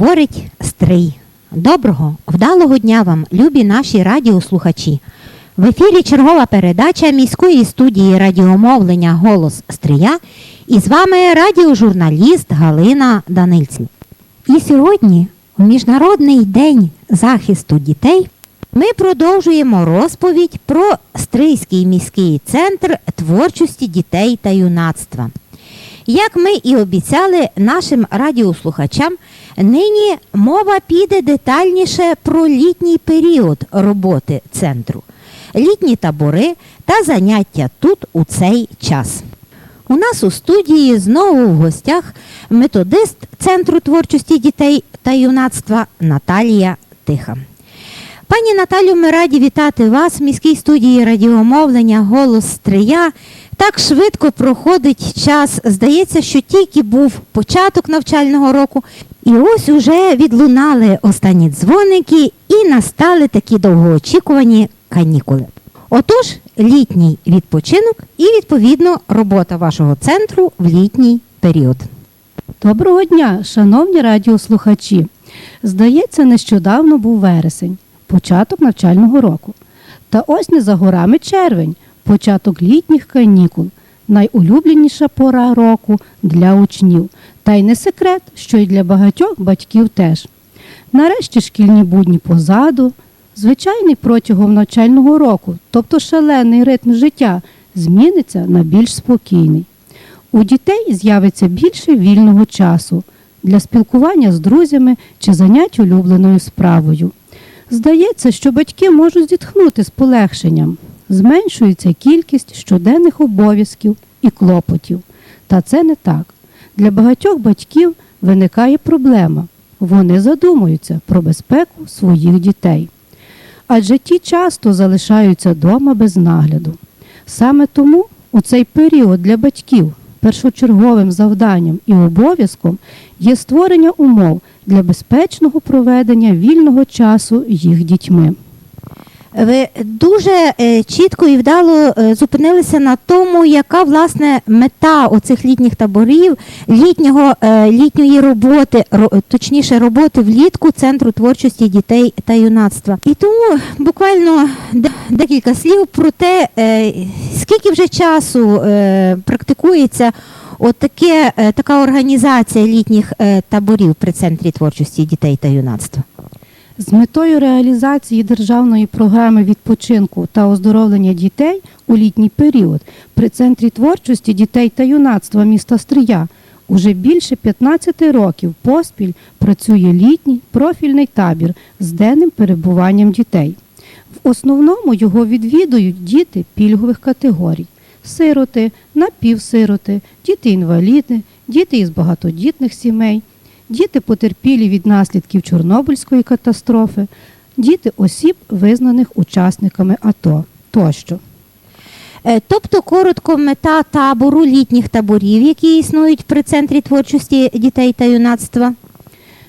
говорить Стрий. Доброго, вдалого дня вам, любі наші радіослухачі. В ефірі чергова передача міської студії радіомовлення Голос Стрия і з вами радіожурналіст Галина Данильців. І сьогодні, у Міжнародний день захисту дітей, ми продовжуємо розповідь про Стрийський міський центр творчості дітей та юнацтва. Як ми і обіцяли нашим радіослухачам, нині мова піде детальніше про літній період роботи центру, літні табори та заняття тут у цей час. У нас у студії знову в гостях методист Центру творчості дітей та юнацтва Наталія Тиха. Пані Наталю, ми раді вітати вас в міській студії радіомовлення Голос Стрия. Так швидко проходить час. Здається, що тільки був початок навчального року, і ось уже відлунали останні дзвоники і настали такі довгоочікувані канікули. Отож, літній відпочинок і відповідно робота вашого центру в літній період. Доброго дня, шановні радіослухачі. Здається, нещодавно був вересень, початок навчального року. Та ось не за горами червень, початок літніх канікул, найулюбленіша пора року для учнів. Та й не секрет, що й для багатьох батьків теж. Нарешті шкільні будні позаду, звичайний протягом навчального року, тобто шалений ритм життя, зміниться на більш спокійний. У дітей з'явиться більше вільного часу для спілкування з друзями чи занять улюбленою справою. Здається, що батьки можуть зітхнути з полегшенням, зменшується кількість щоденних обов'язків і клопотів. Та це не так. Для багатьох батьків виникає проблема. Вони задумуються про безпеку своїх дітей. Адже ті часто залишаються вдома без нагляду. Саме тому у цей період для батьків першочерговим завданням і обов'язком є створення умов для безпечного проведення вільного часу їх дітьми. Ви дуже е, чітко і вдало е, зупинилися на тому, яка власне мета оцих літніх таборів, літнього, е, літньої роботи, ро- точніше роботи влітку Центру творчості дітей та юнацтва. І тому буквально декілька слів про те, скільки вже часу практикується от таке, е, така організація літніх таборів при Центрі творчості дітей та юнацтва. З метою реалізації державної програми відпочинку та оздоровлення дітей у літній період при Центрі творчості дітей та юнацтва міста Стрия уже більше 15 років поспіль працює літній профільний табір з денним перебуванням дітей. В основному його відвідують діти пільгових категорій: сироти, напівсироти, діти-інваліди, діти із багатодітних сімей, діти потерпілі від наслідків Чорнобильської катастрофи, діти осіб, визнаних учасниками АТО тощо. Е, Тобто, коротко, мета табору літніх таборів, які існують при центрі творчості дітей та юнацтва.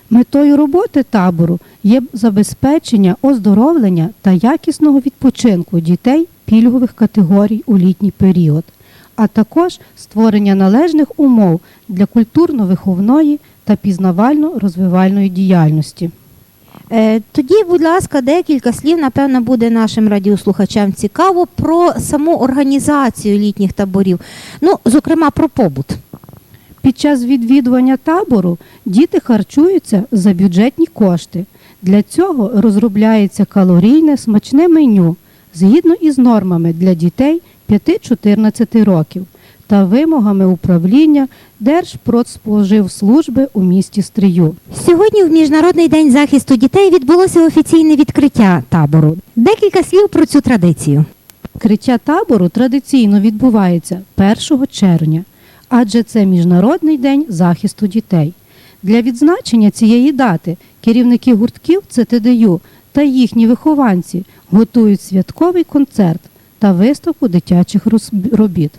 Метою роботи табору є забезпечення оздоровлення та якісного відпочинку дітей пільгових категорій у літній період, а також створення належних умов для культурно-виховної та пізнавально-розвивальної діяльності. Е, Тоді, будь ласка, декілька слів, напевно, буде нашим радіослухачам цікаво про саму організацію літніх таборів, ну, зокрема, про побут. Під час відвідування табору діти харчуються за бюджетні кошти. Для цього розробляється калорійне смачне меню згідно із нормами для дітей 5-14 років та вимогами управління Держпродспоживслужби у місті Стрию. Сьогодні, в Міжнародний день захисту дітей, відбулося офіційне відкриття табору. Декілька слів про цю традицію. Відкриття табору традиційно відбувається 1 червня, адже це Міжнародний день захисту дітей. Для відзначення цієї дати керівники гуртків ЦТДЮ та їхні вихованці готують святковий концерт та виставку дитячих робіт.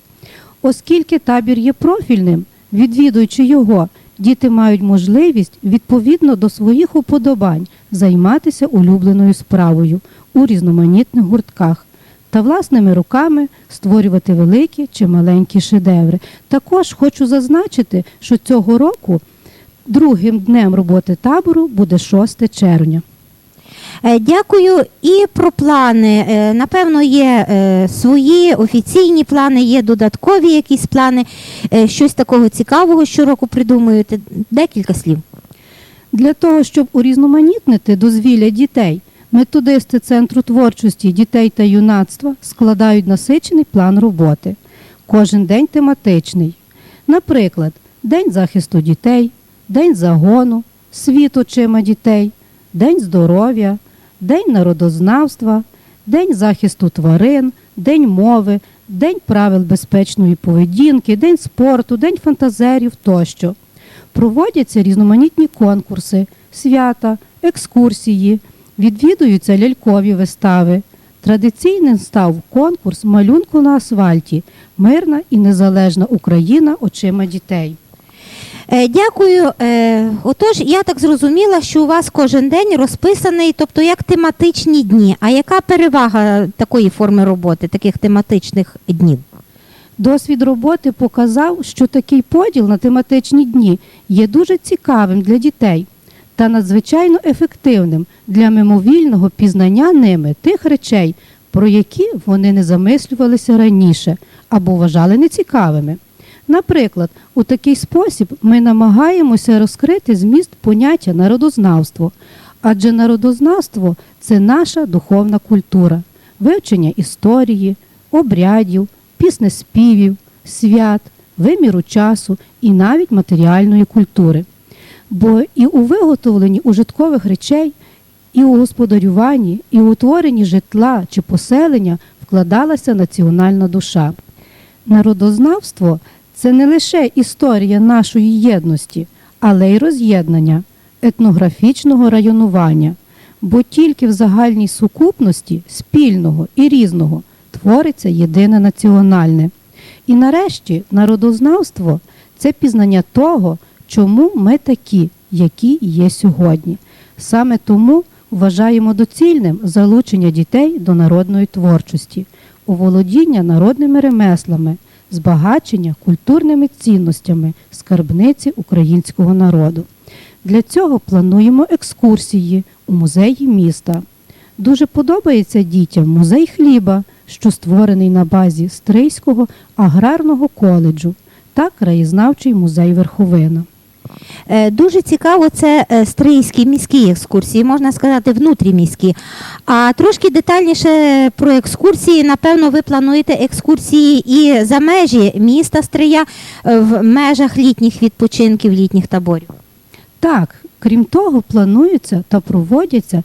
Оскільки табір є профільним, відвідуючи його, діти мають можливість відповідно до своїх уподобань займатися улюбленою справою у різноманітних гуртках та власними руками створювати великі чи маленькі шедеври. Також хочу зазначити, що цього року Другим днем роботи табору буде 6 червня. Е, Дякую. І про плани. Е, Напевно, є е, свої офіційні плани, є додаткові якісь плани. Щось такого цікавого щороку придумуєте. Декілька слів. Для того, щоб урізноманітнити дозвілля дітей, методисти Центру творчості дітей та юнацтва складають насичений план роботи. Кожен день тематичний. Наприклад, День захисту дітей, День загону, світ очима дітей, День здоров'я, День народознавства, День захисту тварин, День мови, День правил безпечної поведінки, День спорту, День фантазерів тощо. Проводяться різноманітні конкурси, свята, екскурсії, відвідуються лялькові вистави. Традиційним став конкурс малюнку на асфальті Мирна і незалежна Україна очима дітей. Е, Дякую. Е, Отож, я так зрозуміла, що у вас кожен день розписаний, тобто як тематичні дні. А яка перевага такої форми роботи, таких тематичних днів? Досвід роботи показав, що такий поділ на тематичні дні є дуже цікавим для дітей та надзвичайно ефективним для мимовільного пізнання ними тих речей, про які вони не замислювалися раніше або вважали нецікавими. Наприклад, у такий спосіб ми намагаємося розкрити зміст поняття народознавство, адже народознавство це наша духовна культура, вивчення історії, обрядів, піснеспівів, свят, виміру часу і навіть матеріальної культури. Бо і у виготовленні ужиткових речей, і у господарюванні, і у утворенні житла чи поселення вкладалася національна душа. Народознавство це не лише історія нашої єдності, але й роз'єднання етнографічного районування, бо тільки в загальній сукупності спільного і різного твориться єдине національне. І нарешті народознавство це пізнання того, чому ми такі, які є сьогодні. Саме тому вважаємо доцільним залучення дітей до народної творчості, оволодіння народними ремеслами, збагачення культурними цінностями скарбниці українського народу. Для цього плануємо екскурсії у музеї міста. Дуже подобається дітям музей хліба, що створений на базі Стрийського аграрного коледжу та краєзнавчий музей Верховина. Е, Дуже цікаво, це е, стрийські міські екскурсії, можна сказати, внутріміські. А трошки детальніше про екскурсії, напевно, ви плануєте екскурсії і за межі міста Стрия е, в межах літніх відпочинків, літніх таборів. Так, крім того, плануються та проводяться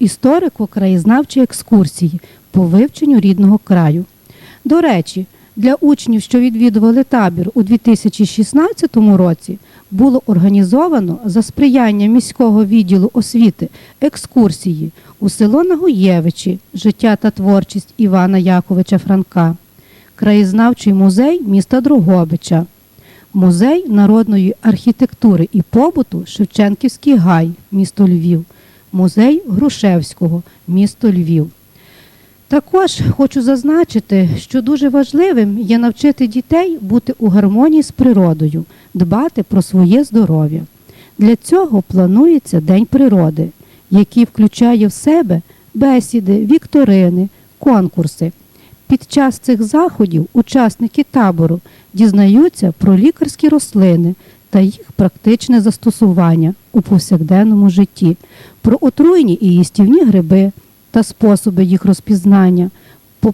історико-краєзнавчі екскурсії по вивченню рідного краю. До речі, для учнів, що відвідували табір у 2016 році, було організовано за сприяння міського відділу освіти екскурсії у село Нагуєвичі, життя та творчість Івана Яковича Франка, краєзнавчий музей міста Дрогобича, Музей народної архітектури і побуту Шевченківський гай, місто Львів, музей Грушевського, місто Львів. Також хочу зазначити, що дуже важливим є навчити дітей бути у гармонії з природою, дбати про своє здоров'я. Для цього планується День природи, який включає в себе бесіди, вікторини, конкурси. Під час цих заходів учасники табору дізнаються про лікарські рослини та їх практичне застосування у повсякденному житті, про отруйні і їстівні гриби та способи їх розпізнання,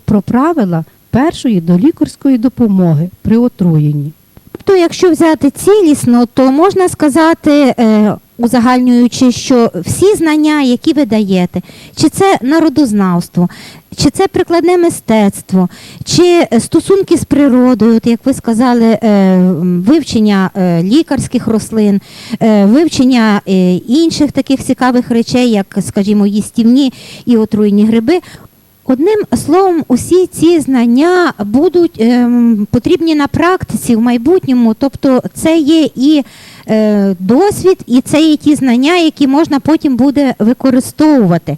про правила першої долікарської допомоги при отруєнні. Тобто, якщо взяти цілісно, то можна сказати, е, узагальнюючи, що всі знання, які ви даєте, чи це народознавство, чи це прикладне мистецтво, чи е, стосунки з природою, от як ви сказали, е, вивчення лікарських рослин, вивчення інших таких цікавих речей, як, скажімо, їстівні і отруйні гриби. Одним словом, усі ці знання будуть ем, потрібні на практиці в майбутньому. Тобто, це є і е, досвід, і це є ті знання, які можна потім буде використовувати.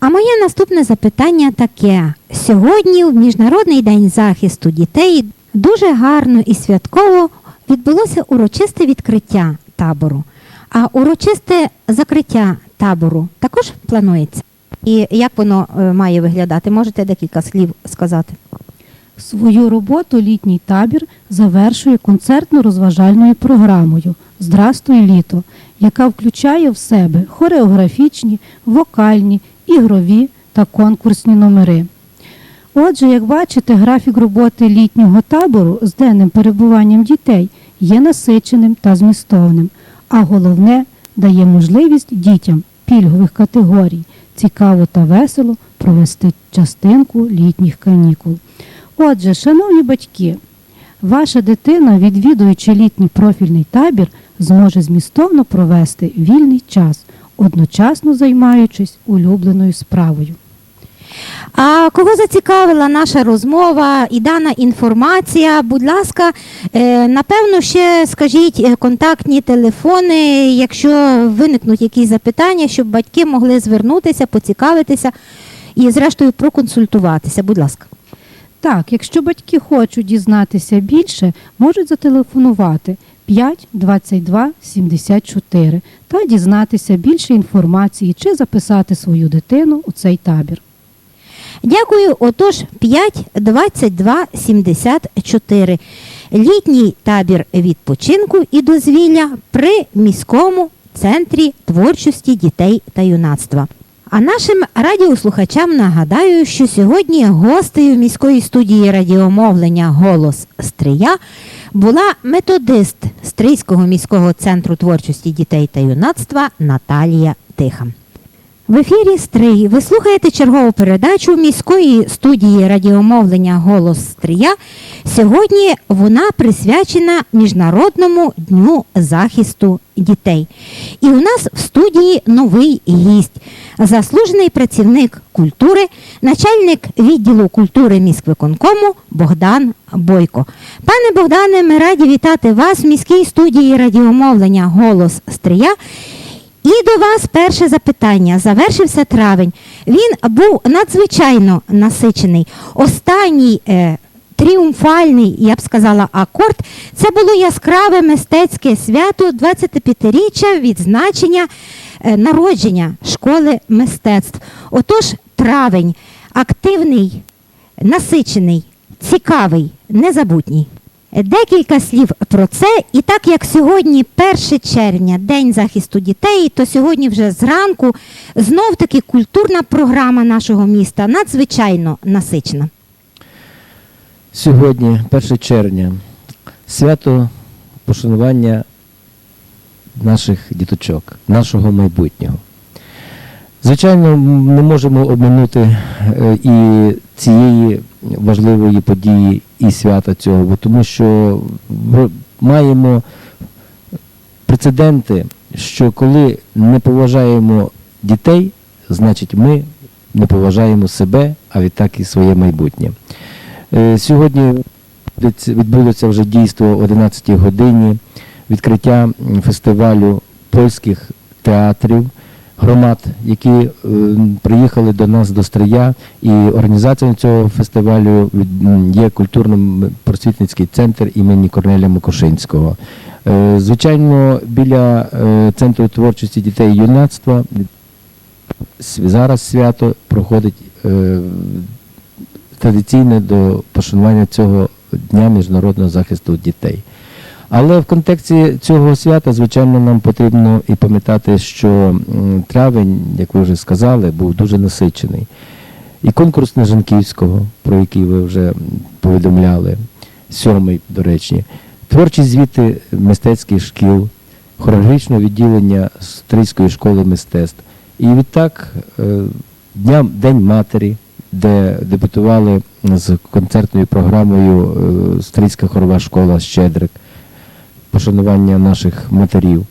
А моє наступне запитання таке: сьогодні, в Міжнародний день захисту дітей, дуже гарно і святково відбулося урочисте відкриття табору. А урочисте закриття табору також планується. І як воно е, має виглядати? Можете декілька слів сказати? Свою роботу літній табір завершує концертно-розважальною програмою Здрастуй літо, яка включає в себе хореографічні, вокальні, ігрові та конкурсні номери. Отже, як бачите, графік роботи літнього табору з денним перебуванням дітей є насиченим та змістовним, а головне дає можливість дітям пільгових категорій цікаво та весело провести частинку літніх канікул. Отже, шановні батьки, ваша дитина, відвідуючи літній профільний табір, зможе змістовно провести вільний час, одночасно займаючись улюбленою справою. А кого зацікавила наша розмова і дана інформація? Будь ласка, е, напевно, ще скажіть е, контактні телефони, якщо виникнуть якісь запитання, щоб батьки могли звернутися, поцікавитися і, зрештою, проконсультуватися. Будь ласка. Так, якщо батьки хочуть дізнатися більше, можуть зателефонувати 5 22 74 та дізнатися більше інформації чи записати свою дитину у цей табір. Дякую. Отож, 5 22 74. Літній табір відпочинку і дозвілля при міському центрі творчості дітей та юнацтва. А нашим радіослухачам нагадаю, що сьогодні гостею міської студії радіомовлення Голос Стрия була методист Стрийського міського центру творчості дітей та юнацтва Наталія Тиха. В ефірі Стрий. Ви слухаєте чергову передачу міської студії радіомовлення Голос Стрия. Сьогодні вона присвячена Міжнародному дню захисту дітей. І у нас в студії новий гість, заслужений працівник культури, начальник відділу культури міськвиконкому Богдан Бойко. Пане Богдане, ми раді вітати вас в міській студії радіомовлення Голос Стрия. І до вас перше запитання. Завершився травень. Він був надзвичайно насичений. Останній е, тріумфальний, я б сказала, акорд це було яскраве мистецьке свято 25-річчя відзначення е, народження школи мистецтв. Отож, травень активний, насичений, цікавий, незабутній. Декілька слів про це. І так як сьогодні 1 червня, День захисту дітей, то сьогодні вже зранку знов таки культурна програма нашого міста надзвичайно насичена. Сьогодні, 1 червня, свято пошанування наших діточок, нашого майбутнього. Звичайно, м, не можемо обминути е, і цієї важливої події і свята цього, бо тому що в- маємо прецеденти, що коли не поважаємо дітей, значить ми не поважаємо себе, а відтак і своє майбутнє. Е, Сьогодні відбудеться вже дійство о 11 годині відкриття фестивалю польських театрів, громад, які е, приїхали до нас до Стрия. І організацією цього фестивалю є культурно-просвітницький центр імені Корнелія Микошинського. Е, Звичайно, біля е, центру творчості дітей і юнацтва зараз свято проходить традиційне до пошанування цього Дня міжнародного захисту дітей. Але в контексті цього свята, звичайно, нам потрібно і пам'ятати, що травень, як ви вже сказали, був дуже насичений. І конкурс Нежанківського, про який ви вже повідомляли, сьомий, до речі, творчі звіти мистецьких шкіл, хореографічного відділення Стрийської школи мистецтв. І відтак е, Дня, День матері, де дебютували з концертною програмою е, Стрийська хорова школа Щедрик, пошанування наших матерів.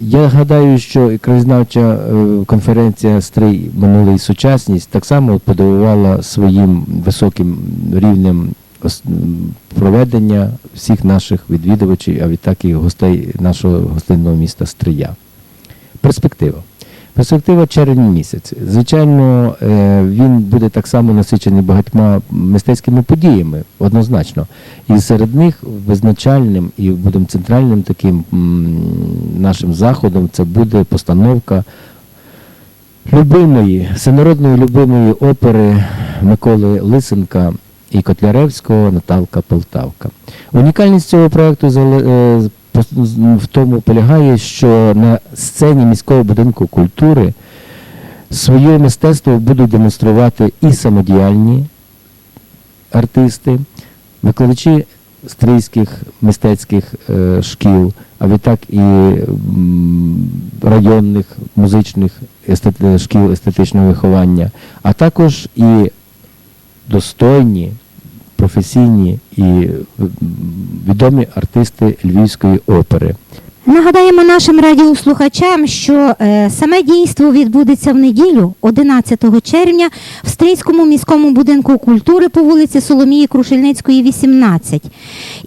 Я гадаю, що краєзнавча е, конференція Стрий минулий сучасність так само подивувала своїм високим рівнем проведення всіх наших відвідувачів, а відтак і гостей нашого гостинного міста Стрия. Перспектива. Перспектива червень місяць. Звичайно, е, він буде так само насичений багатьма мистецькими подіями, однозначно. І серед них визначальним і будемо центральним таким нашим заходом це буде постановка любимої, всенародної любимої опери Миколи Лисенка і Котляревського Наталка Полтавка. Унікальність цього проєкту пос- в тому полягає, що на сцені міського будинку культури своє мистецтво будуть демонструвати і самодіяльні артисти, викладачі стрийських мистецьких е, шкіл, а відтак і районних музичних шкіл естетичного виховання, а також і достойні, професійні і відомі артисти Львівської опери. Нагадаємо нашим радіослухачам, що е, саме дійство відбудеться в неділю, 11 червня, в Стрийському міському будинку культури по вулиці Соломії Крушельницької, 18.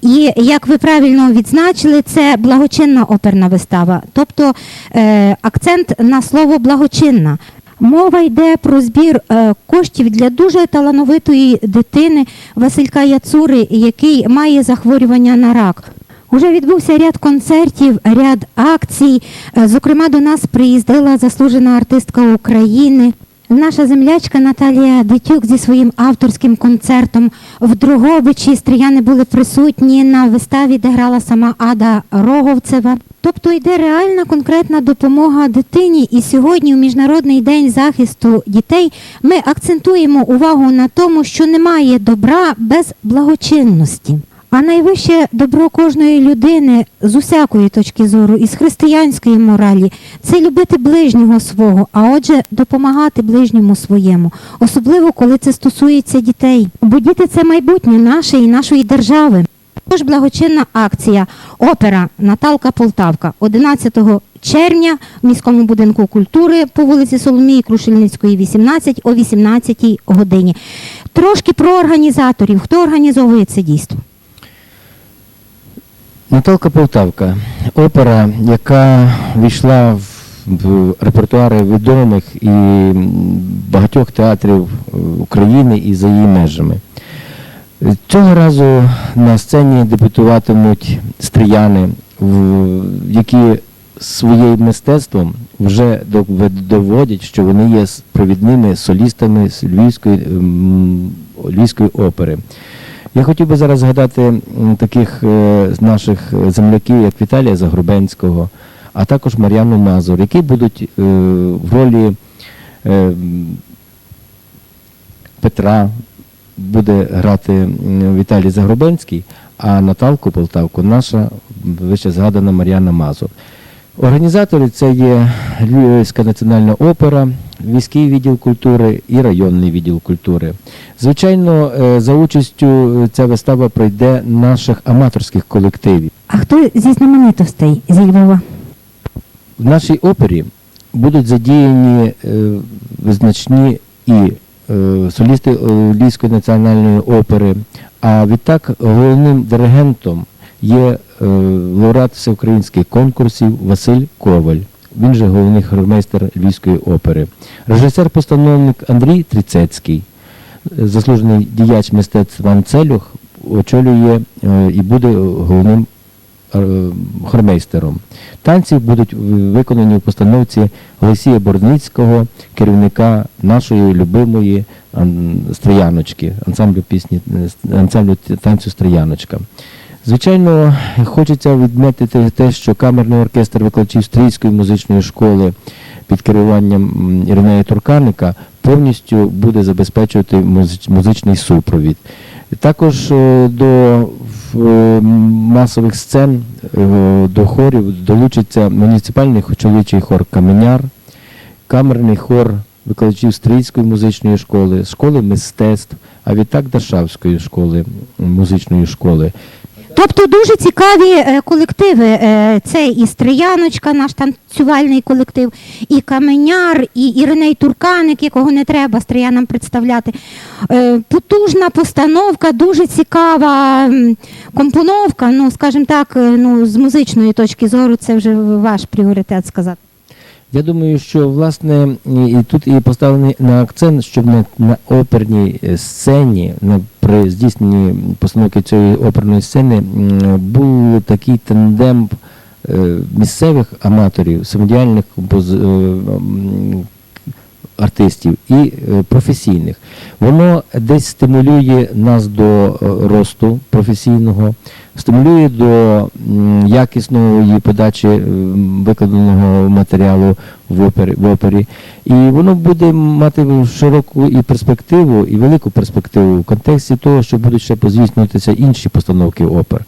І як ви правильно відзначили, це благочинна оперна вистава, тобто е, акцент на слово благочинна. Мова йде про збір е, коштів для дуже талановитої дитини Василька Яцури, який має захворювання на рак. Уже відбувся ряд концертів, ряд акцій. Е, Зокрема, до нас приїздила заслужена артистка України. Наша землячка Наталія Дитюк зі своїм авторським концертом в Дрогобичі стріяни були присутні на виставі, де грала сама Ада Роговцева. Тобто йде реальна конкретна допомога дитині. І сьогодні, у Міжнародний день захисту дітей, ми акцентуємо увагу на тому, що немає добра без благочинності. А найвище добро кожної людини з усякої точки зору, із християнської моралі, це любити ближнього свого, а отже, допомагати ближньому своєму, особливо коли це стосується дітей. Бо діти це майбутнє наше і нашої держави. Тож благочинна акція Опера Наталка Полтавка 11 червня в міському будинку культури по вулиці Соломії Крушельницької, 18 о 18 годині. Трошки про організаторів. Хто організовує це дійство? Наталка Полтавка, опера, яка війшла в, репертуари відомих і багатьох театрів е, України і за її межами. Цього разу на сцені дебютуватимуть стріяни, які своїм мистецтвом вже доводять, що вони є провідними солістами Львівської, Львівської опери. Я хотів би зараз згадати таких е, наших е, земляків, як Віталія Загрубенського, а також Мар'яну Мазур, які будуть е, в ролі Петра, буде грати Віталій Загрубенський, а Наталку Полтавку наша вище згадана Мар'яна Мазур. Організатори це є Львівська національна опера, міський відділ культури і районний відділ культури. Звичайно, е, за участю е, ця вистава пройде наших аматорських колективів. А хто зі знаменитостей зі Львова? В нашій опері будуть задіяні е, визначні і солісти Львівської національної опери, а відтак головним диригентом є лауреат всеукраїнських конкурсів Василь Коваль. Він же головний хормейстер Львівської опери. Режисер-постановник Андрій Тріцецький, заслужений діяч мистецтв Іван Целюх, очолює е, і буде головним е, хормейстером. Танці будуть виконані у постановці Олексія Борницького, керівника нашої любимої Строяночки, ансамблю пісні, е, ансамблю танцю Строяночка. Звичайно, хочеться відмітити те, що камерний оркестр викладачів Стрійської музичної школи під керуванням Іринея Турканика повністю буде забезпечувати музичний супровід. Також е, до е, масових сцен, е, до хорів долучиться муніципальний чоловічий хор Каменяр, камерний хор викладачів Стрийської музичної школи, школи мистецтв, а відтак Дашавської школи, музичної школи. Тобто дуже цікаві е, колективи. Е, Це і Стрияночка, наш танцювальний колектив, і Каменяр, і Іриней Турканик, якого не треба Стриянам представляти. Е, Потужна постановка, дуже цікава компоновка. Ну, скажімо так, ну, з музичної точки зору, це вже ваш пріоритет сказати. Я думаю, що власне і тут і поставлений на акцент, щоб на, на оперній е, сцені, на при здійсненні постановки цієї оперної сцени був такий тандем е, місцевих аматорів, самодіяльних композ... е, артистів і професійних. Воно десь стимулює нас до росту професійного, стимулює до якісної подачі викладеного матеріалу в опері, в опері. І воно буде мати широку і перспективу, і велику перспективу в контексті того, що будуть ще позвіснюватися інші постановки опер.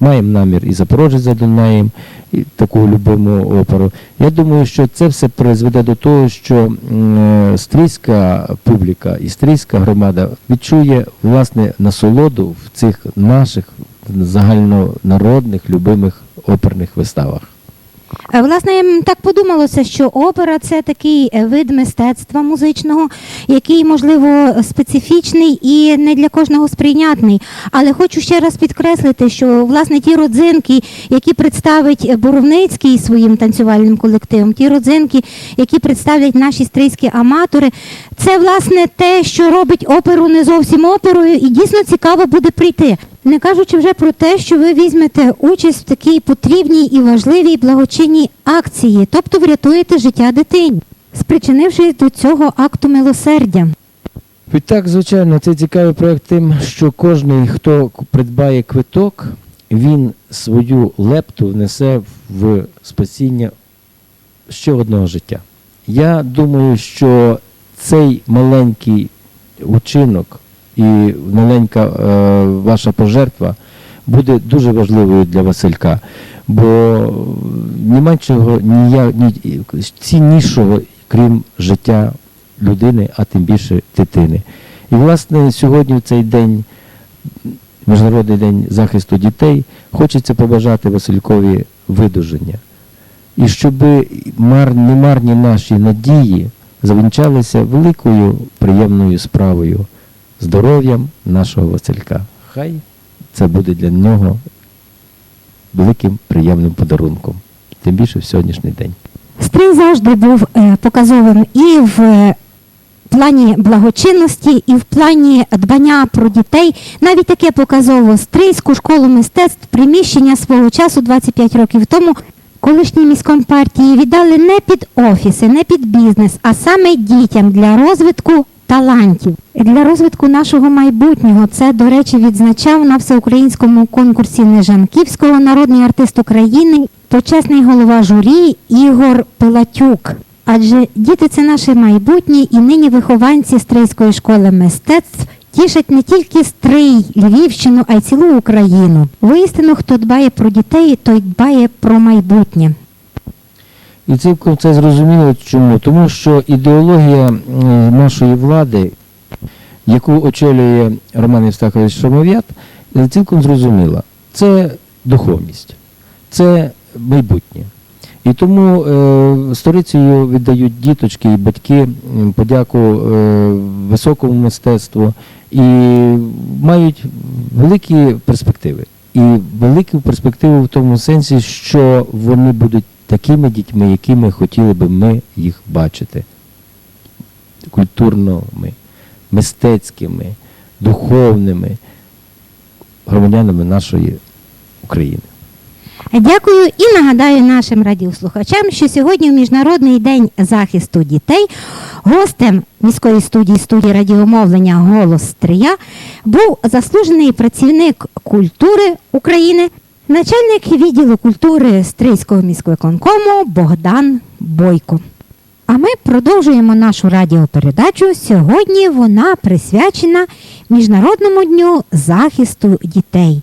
Маємо намір і Запорожець за Дунаєм, і таку любиму оперу. Я думаю, що це все призведе до того, що е, публіка і стрійська громада відчує власне насолоду в цих наших загальнонародних любимих оперних виставах. Е, Власне, так подумалося, що опера це такий е, вид мистецтва музичного, який, можливо, специфічний і не для кожного сприйнятний. Але хочу ще раз підкреслити, що власне ті родзинки, які представить е, Боровницький своїм танцювальним колективом, ті родзинки, які представлять наші стрийські аматори, це власне те, що робить оперу не зовсім оперою, і дійсно цікаво буде прийти. Не кажучи вже про те, що ви візьмете участь в такій потрібній і важливій благочинній акції, тобто врятуєте життя дитині, спричинившись до цього акту милосердя. Відтак, звичайно, це цікавий проект тим, що кожен, хто придбає квиток, він свою лепту внесе в спасіння ще одного життя. Я думаю, що цей маленький учинок і маленька е, ваша пожертва буде дуже важливою для Василька, бо нема чого ніяк, ні, ціннішого, крім життя людини, а тим більше дитини. І, власне, сьогодні в цей день, Міжнародний день захисту дітей, хочеться побажати Василькові видуження. І щоб мар, немарні наші надії завінчалися великою приємною справою, здоров'ям нашого Василька. Хай це буде для нього великим приємним подарунком, тим більше в сьогоднішній день. Стрий завжди був е, показовим і в е, плані благочинності, і в плані дбання про дітей. Навіть таке показово Стрийську школу мистецтв приміщення свого часу 25 років тому. Колишні міськомпартії віддали не під офіси, не під бізнес, а саме дітям для розвитку талантів, для розвитку нашого майбутнього. Це, до речі, відзначав на всеукраїнському конкурсі Нежанківського народний артист України, почесний голова журі Ігор Пилатюк. Адже діти це наше майбутнє, і нині вихованці Стрийської школи мистецтв тішать не тільки Стрий, Львівщину, а й цілу Україну. Воістину, хто дбає про дітей, той дбає про майбутнє. І цілком це зрозуміло чому? Тому що ідеологія нашої влади, яку очолює Роман Євстахович Шамов'ят, е, цілком зрозуміла. Це духовність, це майбутнє. І тому е, сторицею віддають діточки і батьки подяку е, високому мистецтву і мають великі перспективи. І велику перспективу в тому сенсі, що вони будуть такими дітьми, якими хотіли би ми їх бачити. Культурними, мистецькими, духовними громадянами нашої України. Дякую і нагадаю нашим радіослухачам, що сьогодні в Міжнародний день захисту дітей гостем міської студії студії радіомовлення Голос Стрия був заслужений працівник культури України, начальник відділу культури Стрийського міськвиконкому Богдан Бойко. А ми продовжуємо нашу радіопередачу. Сьогодні вона присвячена Міжнародному дню захисту дітей.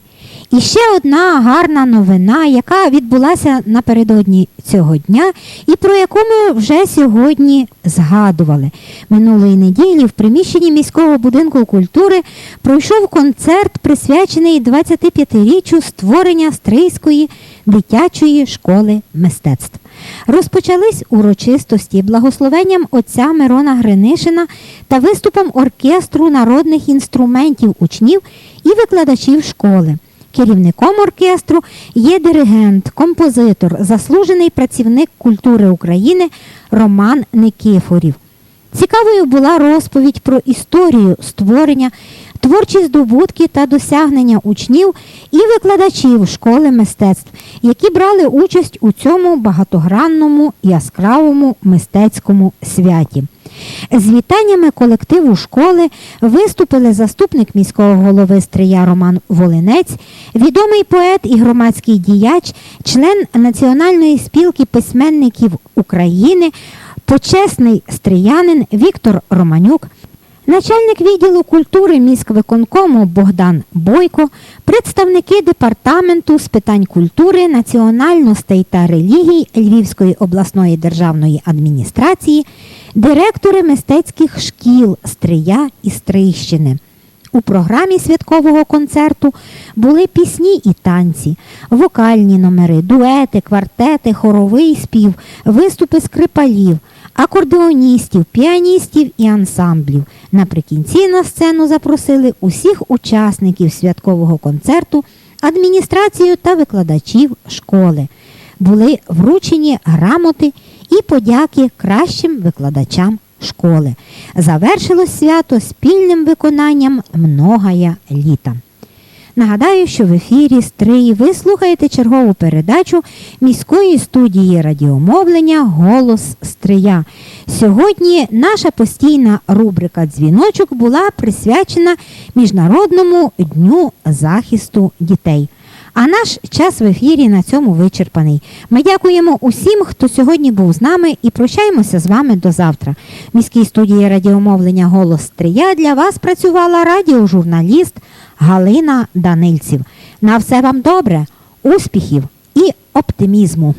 І ще одна гарна новина, яка відбулася напередодні цього дня, і про яку ми вже сьогодні згадували. Минулої неділі в приміщенні міського будинку культури пройшов концерт, присвячений 25-річчю створення Стрийської дитячої школи мистецтв. Розпочались урочистості благословенням отця Мирона Гринишина та виступом оркестру народних інструментів учнів і викладачів школи. Керівником оркестру є диригент, композитор, заслужений працівник культури України Роман Никифорів. Цікавою була розповідь про історію створення, творчі здобутки та досягнення учнів і викладачів школи мистецтв, які брали участь у цьому багатогранному яскравому мистецькому святі. З вітаннями колективу школи виступили заступник міського голови Стрия Роман Волинець, відомий поет і громадський діяч, член Національної спілки письменників України, почесний стріянин Віктор Романюк, начальник відділу культури міськвиконкому Богдан Бойко, представники департаменту з питань культури, національностей та релігій Львівської обласної державної адміністрації, директори мистецьких шкіл Стрия і Стрийщини. У програмі святкового концерту були пісні і танці, вокальні номери, дуети, квартети, хоровий спів, виступи скрипалів, акордеоністів, піаністів і ансамблів. Наприкінці на сцену запросили усіх учасників святкового концерту, адміністрацію та викладачів школи. Були вручені грамоти і подяки кращим викладачам школи. Завершилось свято спільним виконанням многая літа. Нагадаю, що в ефірі Стрий ви слухаєте чергову передачу міської студії радіомовлення Голос Стрия. Сьогодні наша постійна рубрика Дзвіночок була присвячена Міжнародному дню захисту дітей. А наш час в ефірі на цьому вичерпаний. Ми дякуємо усім, хто сьогодні був з нами, і прощаємося з вами до завтра. В міській студії радіомовлення Голос Стрия для вас працювала радіожурналіст Галина Данильців. На все вам добре, успіхів і оптимізму!